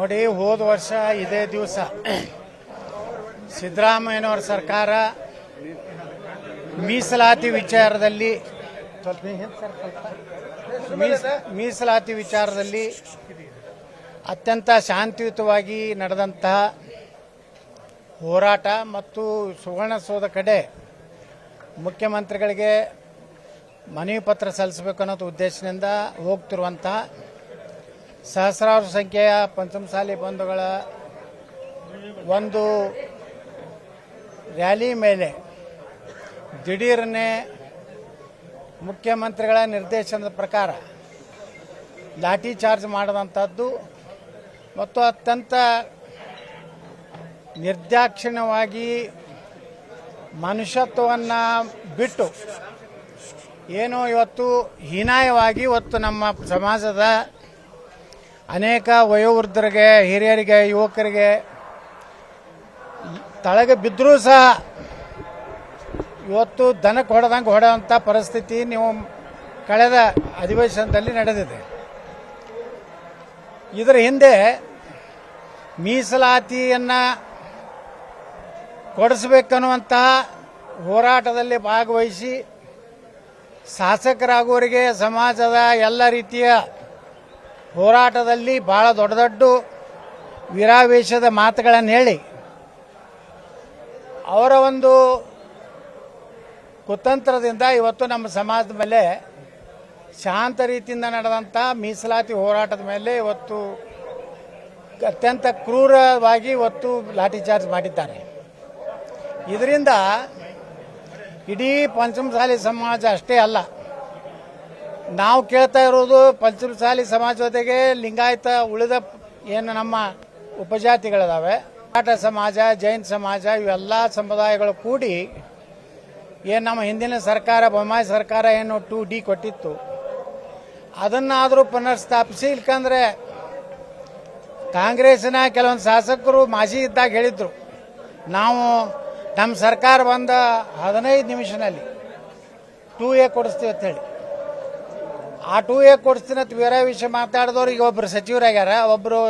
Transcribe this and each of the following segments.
ನೋಡಿ, ಹೋದ ವರ್ಷ ಇದೇ ದಿವಸ ಸಿದ್ದರಾಮಯ್ಯನವರ ಸರ್ಕಾರ ಮೀಸಲಾತಿ ವಿಚಾರದಲ್ಲಿ ಮೀಸಲಾತಿ ವಿಚಾರದಲ್ಲಿ ಅತ್ಯಂತ ಶಾಂತಿಯುತವಾಗಿ ನಡೆದಂತಹ ಹೋರಾಟ ಮತ್ತು ಸುವರ್ಣಸೌಧ ಕಡೆ ಮುಖ್ಯಮಂತ್ರಿಗಳಿಗೆ ಮನವಿ ಪತ್ರ ಸಲ್ಲಿಸಬೇಕು ಅನ್ನೋದು ಉದ್ದೇಶದಿಂದ ಹೋಗ್ತಿರುವಂತಹ ಸಹಸ್ರಾರು ಸಂಖ್ಯೆಯ ಪಂಚಮಸಾಲಿ ಬಂಧುಗಳ ಒಂದು ರ್ಯಾಲಿ ಮೇಲೆ ದಿಢೀರನೆ ಮುಖ್ಯಮಂತ್ರಿಗಳ ನಿರ್ದೇಶನದ ಪ್ರಕಾರ ಲಾಠಿ ಚಾರ್ಜ್ ಮಾಡಿದಂಥದ್ದು ಮತ್ತು ಅತ್ಯಂತ ನಿರ್ದಾಕ್ಷಿಣ್ಯವಾಗಿ ಮನುಷ್ಯತ್ವವನ್ನು ಬಿಟ್ಟು ಏನೋ ಇವತ್ತು ಹೀನಾಯವಾಗಿ ಇವತ್ತು ನಮ್ಮ ಸಮಾಜದ ಅನೇಕ ವಯೋವೃದ್ಧರಿಗೆ, ಹಿರಿಯರಿಗೆ, ಯುವಕರಿಗೆ, ತಳಗೆ ಬಿದ್ದರೂ ಸಹ ಇವತ್ತು ದನಕ್ಕೆ ಹೊಡೆದಂಗೆ ಹೊಡೆಯುವಂಥ ಪರಿಸ್ಥಿತಿ ನೀವು ಕಳೆದ ಅಧಿವೇಶನದಲ್ಲಿ ನಡೆದಿದೆ. ಇದರ ಹಿಂದೆ ಮೀಸಲಾತಿಯನ್ನು ಕೊಡಿಸ್ಬೇಕನ್ನುವಂತಹ ಹೋರಾಟದಲ್ಲಿ ಭಾಗವಹಿಸಿ ಶಾಸಕರಾಗುವವರಿಗೆ ಸಮಾಜದ ಎಲ್ಲ ರೀತಿಯ ಹೋರಾಟದಲ್ಲಿ ಬಹಳ ದೊಡ್ಡ ದೊಡ್ಡ ವೀರಾವೇಶದ ಮಾತುಗಳನ್ನು ಹೇಳಿ, ಅವರ ಒಂದು ಕುತಂತ್ರದಿಂದ ಇವತ್ತು ನಮ್ಮ ಸಮಾಜದ ಮೇಲೆ ಶಾಂತ ರೀತಿಯಿಂದ ನಡೆದಂಥ ಮೀಸಲಾತಿ ಹೋರಾಟದ ಮೇಲೆ ಇವತ್ತು ಅತ್ಯಂತ ಕ್ರೂರವಾಗಿ ಇವತ್ತು ಲಾಠಿ ಚಾರ್ಜ್ ಮಾಡಿದ್ದಾರೆ. ಇದರಿಂದ ಇಡೀ ಪಂಚಮಸಾಲಿ ಸಮಾಜ ಅಷ್ಟೇ ಅಲ್ಲ ನಾವು ಕೇಳ್ತಾ ಇರೋದು ಪಂಚಮಸಾಲಿ ಸಮಾಜ ಜೊತೆಗೆ ಲಿಂಗಾಯತ ಉಳಿದ ಏನು ನಮ್ಮ ಉಪಜಾತಿಗಳಿದಾವೆ. ಮರಾಠ ಸಮಾಜ, ಜೈನ್ ಸಮಾಜ ಇವೆಲ್ಲ ಸಮುದಾಯಗಳು ಕೂಡಿ ಏನು ನಮ್ಮ ಹಿಂದಿನ ಸರ್ಕಾರ, ಬೊಮ್ಮಾಯಿ ಸರ್ಕಾರ ಏನು ಟು ಡಿ ಕೊಟ್ಟಿತ್ತು. ಅದನ್ನಾದರೂ ಪುನರ್ಸ್ಥಾಪಿಸಿ, ಇಲ್ಕಂದ್ರೆ ಕಾಂಗ್ರೆಸ್ನ ಕೆಲವೊಂದು ಶಾಸಕರು ಮಾಜಿ ಇದ್ದಾಗ ಹೇಳಿದ್ರು, ನಾವು ನಮ್ಮ ಸರ್ಕಾರ ಬಂದ ಹದಿನೈದು ನಿಮಿಷನಲ್ಲಿ ಟೂ ಎ ಕೊಡಿಸ್ತೀವಿ ಅಂತ ಹೇಳಿ ಆ ಟೂ ಎ ಕೊಡಿಸ್ತೀನಿ ಅಂತ ಬೇರೆ ವಿಷಯ ಮಾತಾಡಿದವ್ರು ಈಗ ಒಬ್ಬರು ಸಚಿವರಾಗ್ಯಾರ ಒಬ್ಬರು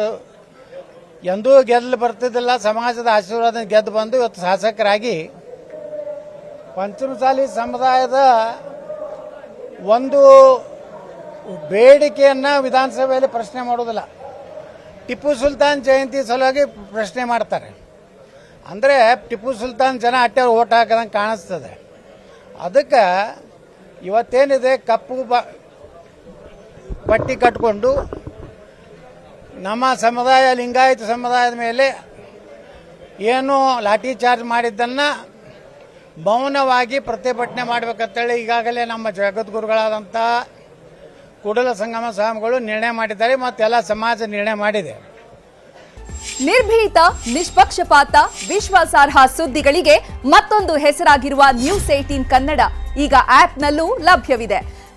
ಎಂದೂ ಗೆದ್ದು ಬರ್ತಿದ್ದಿಲ್ಲ, ಸಮಾಜದ ಆಶೀರ್ವಾದ ಗೆದ್ದು ಬಂದು ಇವತ್ತು ಶಾಸಕರಾಗಿ ಪಂಚಮಸಾಲಿ ಸಮುದಾಯದ ಒಂದು ಬೇಡಿಕೆಯನ್ನು ವಿಧಾನಸಭೆಯಲ್ಲಿ ಪ್ರಶ್ನೆ ಮಾಡೋದಿಲ್ಲ ಟಿಪ್ಪು ಸುಲ್ತಾನ್ ಜಯಂತಿ ಸಲುವಾಗಿ ಪ್ರಶ್ನೆ ಮಾಡ್ತಾರೆ. ಅಂದರೆ ಟಿಪ್ಪು ಸುಲ್ತಾನ್ ಜನ ಅಟ್ಟೆ ಓಟ್ ಹಾಕದಂಗೆ ಕಾಣಿಸ್ತದೆ. ಅದಕ್ಕೆ ಇವತ್ತೇನಿದೆ, ಕಪ್ಪು ಪಟ್ಟಿ ಕಟ್ಕೊಂಡು ನಮ್ಮ ಸಮುದಾಯ, ಲಿಂಗಾಯತ ಸಮುದಾಯದ ಮೇಲೆ ಏನು ಲಾಠಿ ಚಾರ್ಜ್ ಮಾಡಿದ್ದನ್ನು ಮೌನವಾಗಿ ಪ್ರತಿಭಟನೆ ಮಾಡಬೇಕಂತೇಳಿ ಈಗಾಗಲೇ ನಮ್ಮ ಜಗದ್ಗುರುಗಳಾದಂಥ ಕೂಡಲ ಸಂಗಮ ಸ್ವಾಮಿಗಳು ನಿರ್ಣಯ ಮಾಡಿದ್ದಾರೆ ಮತ್ತು ಎಲ್ಲ ಸಮಾಜ ನಿರ್ಣಯ ಮಾಡಿದೆ. ನಿರ್ಭೀತ, ನಿಷ್ಪಕ್ಷಪಾತ, ವಿಶ್ವಾಸಾರ್ಹ ಸುದ್ದಿಗಳಿಗೆ ಮತ್ತೊಂದು ಹೆಸರಾಗಿರುವ ನ್ಯೂಸ್ ಏಟೀನ್ ಕನ್ನಡ. ಈಗ ಆಪ್ನಲ್ಲೂ ಲಭ್ಯವಿದೆ.